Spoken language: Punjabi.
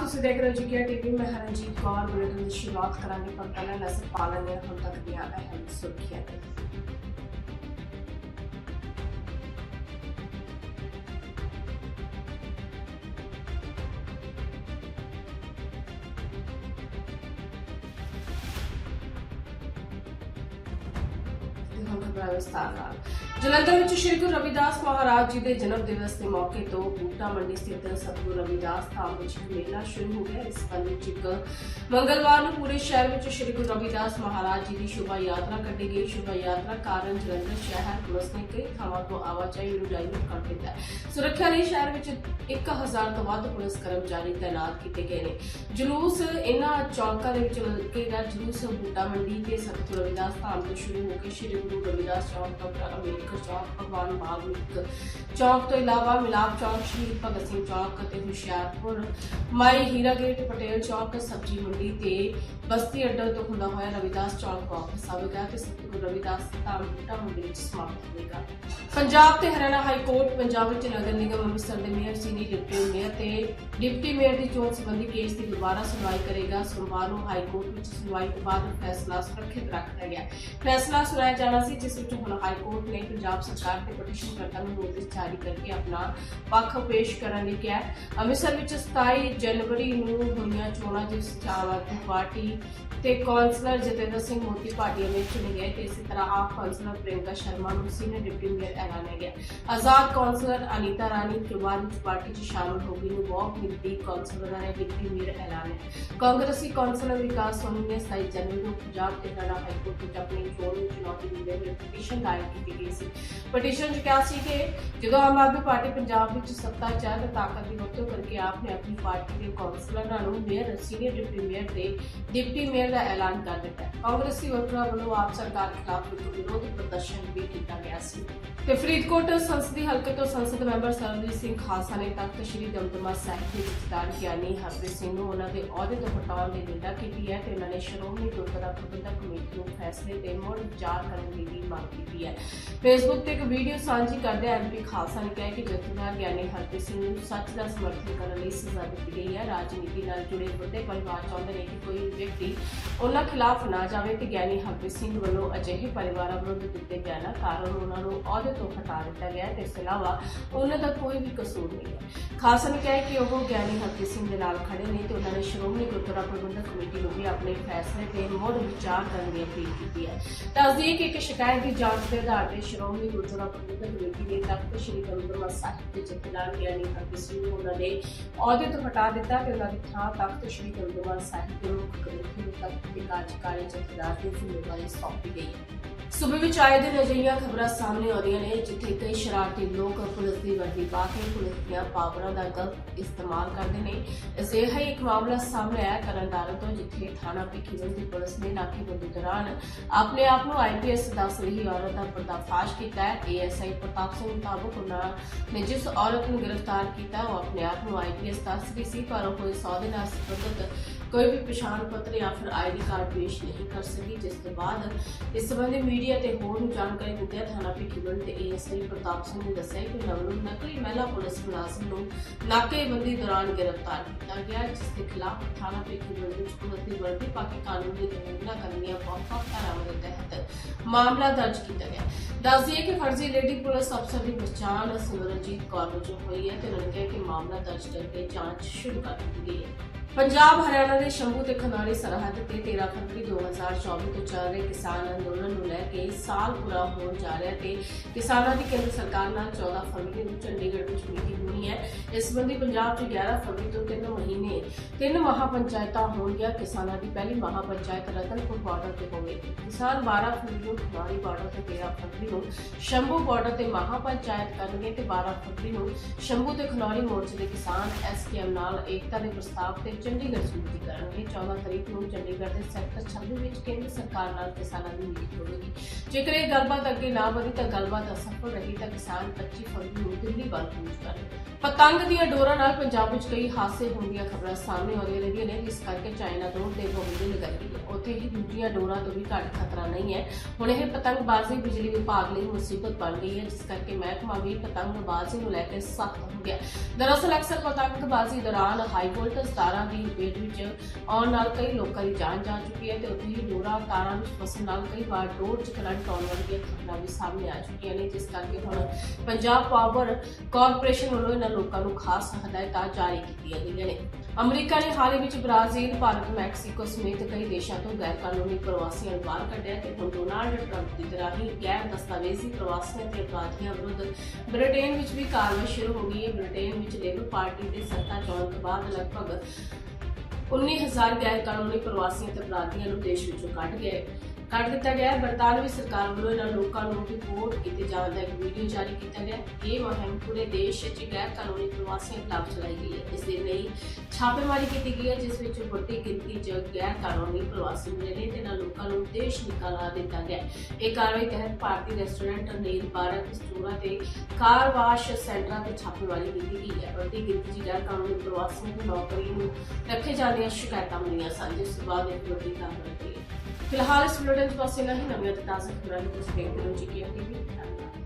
ਤੁਸੀਂ ਦੇਖ ਰਹੇ ਹੋ ਜੀ ਟੀਵੀ, ਮੈਂ ਹਰਜੀਤ ਕੌਰ ਬੁਲੇਟਿਨ ਦੀ ਸ਼ੁਰੂਆਤ ਕਰਾਂਗੇ, ਪਰ ਪਹਿਲਾਂ ਨਜ਼ਰ ਪਾ ਲੈਂਦੇ ਹਾਂ, ਹੁਣ ਤੱਕ ਦੀਆਂ ਅਹਿਮ ਸੁਰਖੀਆਂ ਤੇ ਖਬਰਾਂ ਵਿਸਥਾਰ ਨਾਲ। ਜਲੰਧਰ ਵਿੱਚ ਸ਼੍ਰੀ ਗੁਰੂ ਰਵਿਦਾਸ ਮਹਾਰਾਜ ਜੀ ਦੇ ਜਨਮ ਦਿਵਸ ਦੇ ਮੌਕੇ ਤੋਂ ਬੂਟਾ ਮੰਡੀ ਸਥਿਤ ਸਤਿਗੁਰੂ ਰਵਿਦਾਸ ਧਾਮ ਵਿੱਚ ਮੇਲਾ ਸ਼ੁਰੂ ਹੋ ਗਿਆ। ਇਸ ਸੰਬੰਧ ਵਿੱਚ ਇੱਕ ਮੰਗਲਵਾਰ ਨੂੰ ਪੂਰੇ ਸ਼ਹਿਰ ਵਿੱਚ ਸ਼੍ਰੀ ਗੁਰੂ ਰਵਿਦਾਸ ਮਹਾਰਾਜ ਜੀ ਦੀ ਸ਼ੋਭਾ ਯਾਤਰਾ ਕੱਢੀ ਗਈ। ਸ਼ੋਭਾ ਯਾਤਰਾ ਕਾਰਨ ਜਲੰਧਰ ਸ਼ਹਿਰ ਪੁਲਿਸ ਨੇ ਕਈ ਥਾਵਾਂ ਤੋਂ ਆਵਾਜਾਈ ਨੂੰ ਡਾਇਵਰਟ ਕਰ ਦਿੱਤਾ। ਸੁਰੱਖਿਆ ਲਈ ਸ਼ਹਿਰ ਵਿੱਚ 1000 ਤੋਂ ਵੱਧ ਪੁਲਿਸ ਕਰਮਚਾਰੀ ਤਾਇਨਾਤ ਕੀਤੇ ਗਏ ਨੇ। ਜਲੂਸ ਇਨ੍ਹਾਂ ਚੌਂਕਾਂ ਦੇ ਵਿੱਚ ਲੱਗੇਗਾ ਜਲੂਸ ਬੂਟਾ ਮੰਡੀ ਤੇ ਸਤਿਗੁਰੂ ਰਵਿਦਾਸ ਧਾਮ ਤੋਂ ਸ਼ੁਰੂ ਹੋ ਕੇ ਸ਼੍ਰੀ ਗੁਰੂ ਰਵਿਦਾਸ ਚੌਂਕ ਡਾਕਟਰ ਅੰਬੇਡਕਰ ਚੌਂਕ, ਭਗਵਾਨ ਬਾਗ ਚੌਂਕ ਤੋਂ ਇਲਾਵਾ ਮਿਲਾਪ ਚੌਂਕ ਸ਼ਹੀਦ ਭਗਤ ਸਿੰਘ ਚੌਕ ਅਤੇ ਹੁਸ਼ਿਆਰਪੁਰ। ਮਾਈ ਹੀਰਾ ਗੇਟ ਪਟੇਲ ਚੌਕ, ਸਬਜੀ ਮੰਡੀ ਤੇ ਬਸਤੀ ਅੱਡਾ ਤੋਂ ਹੁੰਦਾ ਹੋਇਆ ਰਵਿਦਾਸ ਚੌਂਕ ਵਾਪਸ ਆਵੇਗਾ ਤੇ ਸਤਿਗੁਰੂ ਰਵਿਦਾਸ ਧਾਮ ਬੂਟਾ ਮੰਡੀ ਵਿੱਚ ਸਮਾਪਤ ਹੋਵੇਗਾ। ਪੰਜਾਬ ਤੇ ਹਰਿਆਣਾ ਹਾਈ ਕੋਰਟ, ਪੰਜਾਬ ਵਿੱਚ ਨਗਰ ਨਿਗਮ ਅੰਮ੍ਰਿਤਸਰ ਦੇ ਮੇਅਰ ਸੀਨੀ ਡਿਪਟੀ ਮੇਅਰ ਤੇ ਡਿਪਟੀ ਮੇਅਰ ਦੀ ਚੋਣ ਸੰਬੰਧੀ ਕੇਸ ਦੀ ਦੁਬਾਰਾ ਸੁਣਵਾਈ ਕਰੇਗਾ। ਸੋਮਵਾਰ ਨੂੰ ਹਾਈ ਕੋਰਟ ਵਿੱਚ ਸੁਣਵਾਈ ਤੋਂ ਬਾਅਦ ਫੈਸਲਾ ਸੁਰੱਖਿਅਤ ਰੱਖ ਗਿਆ। ਫੈਸਲਾ ਸੁਣਾਇਆ ਜਾਣਾ ਸੀ, ਜਿਸ ਵਿੱਚ ਹੁਣ ਹਾਈ ਕੋਰਟ ਨੇ ਪੰਜਾਬ ਸਰਕਾਰ ਤੇ ਪਟੀਸ਼ਨਕਰਤਾ ਨੂੰ ਨੋਟਿਸ ਜਾਰੀ ਕਰਕੇ ਆਪਣਾ ਪੱਖ ਪੇਸ਼ ਕਰਨ ਲਈ ਕਿਹਾ ਅੰਮ੍ਰਿਤਸਰ ਵਿੱਚ 27 ਜਨਵਰੀ ਨੂੰ ਹੋਈਆਂ ਚੋਣਾਂ ਜਿਸ ਚ ਪਾਰਟੀ ਤੇ ਕੌਂਸਲਰ ਜਤਿੰਦਰ ਸਿੰਘ ਮੋਦੀ ਪਾਰਟੀ ਵਿੱਚ ਚੁਣੇ ਗਏ ਤੇ ਇਸੇ ਤਰ੍ਹਾਂ ਆਪ ਕੌਂਸਲਰ ਪ੍ਰਿਯੰਕਾ ਸ਼ਰਮਾ ਨੂੰ ਸੀਨੀਅਰ ਡਿਪਟੀ ਮੇਅਰ ਐਲਾਨਿਆ ਗਿਆ ਆਜ਼ਾਦ ਕੌਂਸਲਰ ਅਨੀਤਾ ਰਾਣੀ ਪਰਿਵਾਰ ਵਿੱਚ ਪਾਰਟੀ 'ਚ ਸ਼ਾਮਲ ਹੋ ਗਈ ਨੂੰ ਬਹੁਤ ਗਿਣਤੀ ਕੌਂਸਲਰਾਂ ਨੇ ਡਿਪਟੀ ਮੇਅਰ ਐਲਾਨਿਆ ਕਾਂਗਰਸੀ ਕੌਂਸਲਰ ਵਿਕਾਸ ਸੋਨੀ ਨੇ 27 ਜਨਵਰੀ ਨੂੰ ਪੰਜਾਬ ਤੇ ਹਰਿਆਣਾ ਹਾਈ ਵਿੱਚ ਆਪਣੀ ਚੋਣ ਨੂੰ ਚੁਣੌਤੀ ਦਿੰਦੇ ਹੋਏ ਪਟੀਸ਼ਨ ਦਾਇਰ ਕੀਤੀ ਗਈ ਸੀ। ਪਟੀਸ਼ਨ 'ਚ ਕਿਹਾ ਸੀ ਕਿ ਜਦੋਂ ਆਮ ਆਦਮੀ ਪਾਰਟੀ ਪੰਜਾਬ ਵਿੱਚ ਸੱਤਾ 'ਚ ਹੈ ਤਾਂ ਤਾਕਤ ਦੀ ਵਰਤੋਂ ਕਰਕੇ ਆਪ ਨੇ ਆਪਣੀ ਪਾਰਟੀ ਦੇ ਕੌਂਸਲਰਾਂ ਨੂੰ ਮੇਅਰ, ਸੀਨੀਅਰ ਡਿਪਟੀ ਮੇਅਰ ਤੇ ਡਿਪਟੀ ਮੇਅਰ ਦਾ ਐਲਾਨ ਕਰ ਦਿੱਤਾ। ਕਾਂਗਰਸੀ ਵਰਕਰਾਂ ਵੱਲੋਂ ਆਪ ਸਰਕਾਰ ਖਿਲਾਫ ਵਿਰੋਧ ਪ੍ਰਦਰਸ਼ਨ ਵੀ ਕੀਤਾ ਗਿਆ ਸੀ। ਤੇ ਫਰੀਦਕੋਟ ਸੰਸਦੀ ਹਲਕੇ ਤੋਂ ਸੰਸਦ ਮੈਂਬਰ ਸਰਬਜੀਤ ਸਿੰਘ ਖਾਲਸਾ ਨੇ ਤਖਤ ਸ੍ਰੀ ਦਮਦਮਾ ਸਾਹਿਬ ਦੇ ਵਿਚਾਰ ਗਿਆਨੀ ਹਰਪ੍ਰੀਤ ਸਿੰਘ ਨੂੰ ਉਹਨਾਂ ਦੇ ਅਹੁਦੇ ਤੋਂ ਹਟਾਉਣ ਦੀ ਨਿੰਦਾ ਕੀਤੀ ਹੈ ਤੇ ਉਹਨਾਂ ਨੇ ਸ਼੍ਰੋਮਣੀ ਗੁਰਦੁਆਰਾ ਪ੍ਰਬੰਧਕ ਕਮੇਟੀ ਨੂੰ ਫੈਸਲੇ ਤੇ ਮੁੜ ਵਿਚਾਰ ਕਰਨ ਦੀ ਵੀ ਮੰਗ ਕੀਤੀ ਹੈ। ਫੇਸਬੁੱਕ ਤੇ ਇੱਕ ਵੀਡੀਓ ਸਾਂਝੀ ਕਰਦੇ ਐਮਪੀ ਖਾਲਸਾ ਨੇ ਕਿਹਾ ਕਿ ਜਥੇਦਾਰ ਗਿਆਨੀ ਹਰਪ੍ਰੀਤ ਸਿੰਘ ਨੂੰ ਸੱਚ ਦਾ ਸਮਰਥਨ ਕਰਨ ਲਈ ਸਜ਼ਾ ਦਿੱਤੀ ਗਈ ਹੈ। ਰਾਜਨੀਤੀ ਨਾਲ ਜੁੜੇ ਵੱਡੇ ਪਰਿਵਾਰ ਚਾਹੁੰਦੇ ਨੇ ਕਿ ਕੋਈ ਵਿਅਕਤੀ ਉਹਨਾਂ ਖਿਲਾਫ ਨਾ ਜਾਵੇ ਤੇ ਗਿਆਨੀ ਹਰਪ੍ਰੀਤ ਸਿੰਘ ਵੱਲੋਂ ਅਜਿਹੇ ਪਰਿਵਾਰਾਂ ਵਿਰੁੱਧ ਦਿੱਤੇ ਬਿਆਨਾਂ ਕਾਰਨ ਉਹਨਾਂ ਨੂੰ ਅਹੁਦੇ ਤੋਂ ਹਟਾ ਦਿੱਤਾ ਗਿਆ ਹੈ। ਤੇ ਇਸ ਤੋਂ ਇਲਾਵਾ ਉਹਨਾਂ ਦਾ ਕੋਈ ਵੀ ਕਸੂਰ ਨਹੀਂ ਹੈ। ਖਾਲਸਾ ਨੇ ਕਿਹਾ ਕਿ ਉਹ ਗਿਆਨੀ ਹਰਪ੍ਰੀਤ ਸਿੰਘ ਦੇ ਨਾਲ ਖੜੇ ਨੇ ਤੇ ਉਹਨਾਂ ਨੇ ਸ਼੍ਰੋਮਣੀ ਗੁਰਦੁਆਰਾ ਪ੍ਰਬੰਧਕ ਕਮੇਟੀ ਨੂੰ ਵੀ ਆਪਣੇ ਫੈਸਲੇ ਤੇ ਮੁੜ ਵਿਚਾਰ ਕਰਨ ਦੀ ਅਪੀਲ ਕੀਤੀ ਹੈ। ਦੱਸਦੀ ਕਿ ਇੱਕ ਸ਼ਿਕਾਇਤ ਦੀ ਜਾਂਚ ਦੇ ਆਧਾਰ ਤੇ ਸ਼੍ਰੋਮਣੀ ਗੁਰਦੁਆਰਾ ਪ੍ਰਬੰਧਕ ਕਮੇਟੀ ਨੇ ਤਖਤ ਸ੍ਰੀ ਦਮਦਮਾ ਸਾਹਿਬ ਦੇ ਜਥੇਦਾਰ ਗਿਆਨੀ ਹਰਪ੍ਰੀਤ ਸਿੰਘ ਨੂੰ ਉਹਨਾਂ ਦੇ ਅਹੁਦੇ ਤੋਂ ਹਟਾ ਦਿੱਤਾ ਤੇ ਉਹਨਾਂ ਦੀ ਥਾਂ ਤਖਤ ਸ੍ਰੀ ਗੁਰਦੁਆਰਾ ਸਾਹਿਬ ਦੇ ਮੁੱਖ ਕਮੇਟੀ ਨੂੰ ਤਖਤ ਦੇ ਕਾਰਜਕਾਰੀ ਜਥੇਦਾਰ ਦੀ ਜ਼ਿੰਮੇਵਾਰੀ ਸੌਂਪੀ ਗਈ ਹੈ। ਸੂਬੇ ਵਿੱਚ ਆਏ ਦਿਨ ਅਜਿਹੀਆਂ ਖਬਰਾਂ ਸਾਹਮਣੇ ਆਉਂਦੀਆਂ ਨੇ, ਜਿੱਥੇ ਕਈ ਸ਼ਰਾਰਤੀ ਲੋਕ ਪੁਲਿਸ ਦੀ ਵਰਦੀ ਪਾ ਕੇ ਪੁਲਿਸ ਦੀਆਂ ਪਾਵਰਾਂ ਦਾ ਗਲਤ ਇਸਤੇਮਾਲ ਕਰਦੇ ਨੇ। ਅਜਿਹਾ ਇੱਕ ਮਾਮਲਾ ਸਾਹਮਣੇ ਆਇਆ ਤਰਨਤਾਰਨ ਤੋਂ, ਜਿੱਥੇ ਥਾਣਾ ਭਿੱਖੀਵਿੰਡ ਦੀ ਪੁਲਿਸ ਨੇ ਨਾਕੇਬੰਦੀ ਦੌਰਾਨ ਆਪਣੇ ਆਪ ਨੂੰ ਆਈਪੀਐਸ ਦੱਸ ਰਹੀ ਔਰਤ ਦਾ ਪਰਦਾਫਾਸ਼ ਕੀਤਾ। ਹੈ ਏਐਸਆਈ ਪ੍ਰਤਾਪ ਸਿੰਘ ਮੁਤਾਬਕ ਉਹਨਾਂ ਨੇ ਜਿਸ ਔਰਤ ਨੂੰ ਗ੍ਰਿਫਤਾਰ ਕੀਤਾ, ਉਹ ਆਪਣੇ ਆਪ ਨੂੰ ਆਈਪੀਐਸ ਦੱਸ ਰਹੀ ਸੀ, ਪਰ ਉਹ ਇਸ ਅਹੁਦੇ ਨਾਲ ਸਬੰਧਤ ਕੋਈ ਵੀ ਪਛਾਣ ਪੱਤਰ ਜਾਂ ਫਿਰ ਆਈਡੀ ਕਾਰਡ ਪੇਸ਼ ਨਹੀਂ ਕਰ ਸਕੀ, ਜਿਸ ਤੋਂ ਬਾਅਦ ਇਸ ਸੰਬੰਧੀ ਮੀਡੀਆ ਤੇ ਹੋਰ ਨੂੰ ਜਾਣਕਾਰੀ ਦਿੰਦਿਆਂ ਥਾਣਾ ਭਿੱਖੀਵਿੰਡ ਤੇ ਏਐਸਆਈ ਪ੍ਰਤਾਪ ਸਿੰਘ ਨੇ ਦੱਸਿਆ ਕਿ ਉਹਨਾਂ ਨਕਲੀ ਮਹਿਲਾ ਪੁਲਿਸ ਮੁਲਾਜ਼ਮ ਨੂੰ ਨਾਕੇਬੰਦੀ ਦੌਰਾਨ ਗ੍ਰਿਫਤਾਰ ਕੀਤਾ ਗਿਆ, ਜਿਸ ਦੇ ਖਿਲਾਫ ਥਾਣਾ ਭਿੱਖੀਵਿੰਡ ਵਿੱਚ ਪੁਲਿਸ ਦੀ ਵਰਦੀ ਪਾ ਕੇ ਕਾਨੂੰਨੀ ਉਲੰਘਣਾ ਕਰਨ ਦੀਆਂ ਬਹੁਤ ਧਾਰਾਵਾਂ ਦੇ ਤਹਿਤ ਮਾਮਲਾ ਦਰਜ ਕੀਤਾ ਗਿਆ। ਦੱਸ ਦਈਏ ਕਿ ਫਰਜ਼ੀ ਲੇਡੀ ਪੁਲਿਸ ਅਫਸਰ ਦੀ ਪਛਾਣ ਸਿਮਰਨਜੀਤ ਕੌਰ ਵਜੋਂ ਹੋਈ ਹੈ ਤੇ ਉਹਨਾਂ ਨੇ ਕਿਹਾ ਕਿ ਮਾਮਲਾ ਦਰਜ ਕਰਕੇ ਜਾਂਚ ਸ਼ੁਰੂ ਕਰ ਦਿੱਤੀ ਗਈ ਹੈ। ਪੰਜਾਬ, ਹਰਿਆਣਾ ਦੇ ਸ਼ੰਭੂ ਤੇ ਖਨਾਰੀ ਸਰਹੱਦ ਤੇ 13 ਫਰਵਰੀ 2024 ਤੋਂ ਚੱਲ ਰਹੇ ਕਿਸਾਨ ਅੰਦੋਲਨ ਨੂੰ ਲੈ ਕੇ ਸਾਲ ਪੂਰਾ ਹੋਣ ਜਾ ਰਿਹਾ ਤੇ ਕਿਸਾਨਾਂ ਦੀ ਕੇਂਦਰ ਸਰਕਾਰ ਨਾਲ 14 ਫਰਵਰੀ ਨੂੰ ਚੰਡੀਗੜ੍ਹ ਇਸ ਸੰਬੰਧੀ ਪੰਜਾਬ 'ਚ 11 ਫਰਵਰੀ ਤੋਂ 3 ਮਹੀਨੇ, ਤਿੰਨ ਮਹਾਪੰਚਾਇਤਾਂ ਹੋਣਗੀਆਂ। ਕਿਸਾਨਾਂ ਦੀ ਪਹਿਲੀ ਮਹਾਪੰਚਾਇਤ ਰਤਨਪੁਰ ਬਾਰਡਰ ਤੇ ਹੋਵੇਗੀ। ਕਿਸਾਨ 12 ਫਰਵਰੀ ਨੂੰ ਖਨਾਰੀ ਬਾਰਡਰ ਤੇ 13 ਫਰਵਰੀ ਨੂੰ ਸ਼ੰਭੂ ਬਾਰਡਰ ਤੇ ਮਹਾਪੰਚਾਇਤ ਕਰਨਗੇ ਤੇ 12 ਫਰਵਰੀ ਨੂੰ ਸ਼ੰਭੂ ਤੇ ਖਨੌਰੀ ਮੋਰਚੇ ਦੇ ਕਿਸਾਨ ਐਸਕੇਐਮ ਨਾਲ ਏਕਤਾ ਦੇ ਪ੍ਰਸਤਾਵ ਤੇ ਚੰਡੀਗੜ੍ਹ ਸੂਚੀ ਕਰਨਗੇ। 14 ਤਰੀਕ ਨੂੰ ਚੰਡੀਗੜ੍ਹ ਦੇ ਸੈਕਟਰ 26 ਵਿੱਚ ਕੇਂਦਰ ਸਰਕਾਰ ਨਾਲ ਕਿਸਾਨਾਂ ਦੀ ਮੀਟਿੰਗ ਹੋਵੇਗੀ। ਜੇਕਰ ਇਹ ਗੱਲਬਾਤ ਅੱਗੇ ਨਾ ਵਧੀ ਤਾਂ ਗੱਲਬਾਤ ਅਸਫਲ ਰਹੀ ਤਾਂ ਕਿਸਾਨ 25 ਫਰਵਰੀ ਨੂੰ ਦਿੱਲੀ ਵੱਲ ਕੂਚ ਕਰਨਗੇ ਪਤੰਗ ਦੀਆਂ ਡੋਰਾਂ ਨਾਲ ਪੰਜਾਬ ਵਿੱਚ ਕਈ ਹਾਦਸੇ ਹੋਣ ਦੀਆਂ ਖਬਰਾਂ ਸਾਹਮਣੇ ਆਉਂਦੀਆਂ ਰਹੀਆਂ ਨੇ, ਜਿਸ ਕਰਕੇ ਚਾਈਨਾ ਤੋਂ ਤੇ ਪਾਬੰਦੀ ਲਗਾਈ ਗਈ ਹੈ। ਉੱਥੇ ਹੀ ਦੂਜੀਆਂ ਡੋਰਾਂ ਤੋਂ ਵੀ ਘੱਟ ਖਤਰਾ ਨਹੀਂ ਹੈ। ਹੁਣ ਇਹ ਪਤੰਗਬਾਜ਼ੀ ਬਿਜਲੀ ਵਿਭਾਗ ਲਈ ਮੁਸੀਬਤ ਬਣ ਗਈ ਹੈ, ਜਿਸ ਕਰਕੇ ਮਹਿਕਮਾ ਵੀ ਪਤੰਗਬਾਜ਼ੀ ਨੂੰ ਲੈ ਕੇ ਸਖਤ ਹੋ ਗਿਆ। ਦਰਅਸਲ ਅਕਸਰ ਪਤੰਗਬਾਜ਼ੀ ਦੌਰਾਨ ਹਾਈ ਵੋਲਟੇਜ ਤਾਰਾਂ ਦੀ ਲਪੇਟ ਵਿੱਚ ਆਉਣ ਨਾਲ ਕਈ ਲੋਕਾਂ ਦੀ ਜਾਨ ਜਾ ਚੁੱਕੀ ਹੈ ਤੇ ਉੱਥੇ ਹੀ ਡੋਰਾਂ ਤਾਰਾਂ ਵਿੱਚ ਫਸਣ ਨਾਲ ਕਈ ਵਾਰ ਡੋਰ 'ਚ ਕਰੰਟ ਆਉਣ ਵਾਲੀਆਂ ਖਬਰਾਂ ਵੀ ਸਾਹਮਣੇ ਆ ਚੁੱਕੀਆਂ ਨੇ, ਜਿਸ ਕਰਕੇ ਹੁਣ ਪੰਜਾਬ ਪਾਵਰ ਕਾਰਪੋਰੇਸ਼ਨ ਵੱਲੋਂ ਇਹਨਾਂ ਲੋਕਾਂ ਨੂੰ ਖਾਸ ਹਦਾਇਤਾਂ ਜਾਰੀ ਕੀਤੀਆਂ ਗਈਆਂ ਨੇ। ਅਮਰੀਕਾ ਨੇ ਹਾਲ ਹੀ ਵਿੱਚ ਬ੍ਰਾਜ਼ੀਲ, ਭਾਰਤ, ਮੈਕਸੀਕੋ ਸਮੇਤ ਕਈ ਦੇਸ਼ਾਂ ਤੋਂ ਗੈਰ ਕਾਨੂੰਨੀ ਪ੍ਰਵਾਸੀਆਂ ਨੂੰ ਬਾਹਰ ਕੱਢਿਆ ਤੇ ਹੁਣ ਡੋਨਾਲਡ ਟਰੰਪ ਦੀ ਤਰ੍ਹਾਂ ਹੀ ਗੈਰ ਦਸਤਾਵੇਜ਼ੀ ਪ੍ਰਵਾਸੀਆਂ ਤੇ ਅਪਰਾਧੀਆਂ ਵਿਰੁੱਧ ਬ੍ਰਿਟੇਨ ਵਿੱਚ ਵੀ ਕਾਰਵਾਈ ਸ਼ੁਰੂ ਹੋ ਗਈ ਹੈ। ਬ੍ਰਿਟੇਨ ਵਿੱਚ ਲੇਬਰ ਪਾਰਟੀ ਦੇ ਸੱਤਾ ਚੋਣ ਤੋਂ ਬਾਅਦ ਲਗਭਗ 19000 ਗੈਰ ਕਾਨੂੰਨੀ ਪ੍ਰਵਾਸੀਆਂ ਤੇ ਅਪਰਾਧੀਆਂ ਨੂੰ ਦੇਸ਼ ਵਿੱਚੋਂ ਕੱਢ ਗਏ ਕੱਢ ਦਿੱਤਾ ਗਿਆ ਹੈ। ਬਰਤਾਨਵੀ ਸਰਕਾਰ ਵੱਲੋਂ ਇਹਨਾਂ ਲੋਕਾਂ ਨੂੰ ਰਿਪੋਰਟ ਕੀਤੇ ਜਾਣ ਦਾ ਇੱਕ ਵੀਡੀਓ ਜਾਰੀ ਕੀਤਾ ਗਿਆ ਇਹ ਮੁਹਿੰਮ ਪੂਰੇ ਦੇਸ਼ 'ਚ ਗੈਰ ਕਾਨੂੰਨੀ ਪ੍ਰਵਾਸੀਆਂ ਖਿਲਾਫ ਚਲਾਈ ਗਈ ਹੈ। ਇਸ ਦੇ ਲਈ ਛਾਪੇਮਾਰੀ ਕੀਤੀ ਗਈ ਹੈ, ਜਿਸ ਵਿੱਚ ਵੱਡੀ ਗਿਣਤੀ 'ਚ ਗੈਰ ਕਾਨੂੰਨੀ ਪ੍ਰਵਾਸੀ ਮਿਲੇ ਨੇ ਤੇ ਇਹਨਾਂ ਲੋਕਾਂ ਨੂੰ ਦੇਸ਼ ਨਿਕਾਲਾ ਦਿੱਤਾ ਗਿਆ ਇਹ ਕਾਰਵਾਈ ਤਹਿਤ ਭਾਰਤੀ ਰੈਸਟੋਰੈਂਟ ਨੀਲ ਬਾਰਕ ਸਟੋਰਾਂ ਤੇ ਕਾਰ ਵਾਸ਼ ਸੈਂਟਰਾਂ ਤੇ ਛਾਪੇਮਾਰੀ ਕੀਤੀ ਗਈ ਹੈ। ਵੱਡੀ ਗਿਣਤੀ 'ਚ ਗੈਰ ਕਾਨੂੰਨੀ ਪ੍ਰਵਾਸੀਆਂ ਦੀ ਨੌਕਰੀ ਨੂੰ ਰੱਖੇ ਜਾਣ ਦੀਆਂ ਸ਼ਿਕਾਇਤਾਂ ਮਿਲੀਆਂ ਸਨ, ਜਿਸ ਤੋਂ ਬਾਅਦ ਇਹ ਵੱਡੀ ਕਾਰਵਾਈ ਹੋਈ। ਫਿਲਹਾਲ ਇਸ ਬੁਲੇਟਿਨ 'ਚ ਬਸ ਇੰਨਾ ਹੀ। ਨਵੀਆਂ ਤੇ ਤਾਜ਼ਾ ਖਬਰਾਂ ਨੂੰ ਤੁਸੀਂ ਦੇਖਦੇ ਰਹੋ ਜੀ ਕੇ ਟੀਵੀ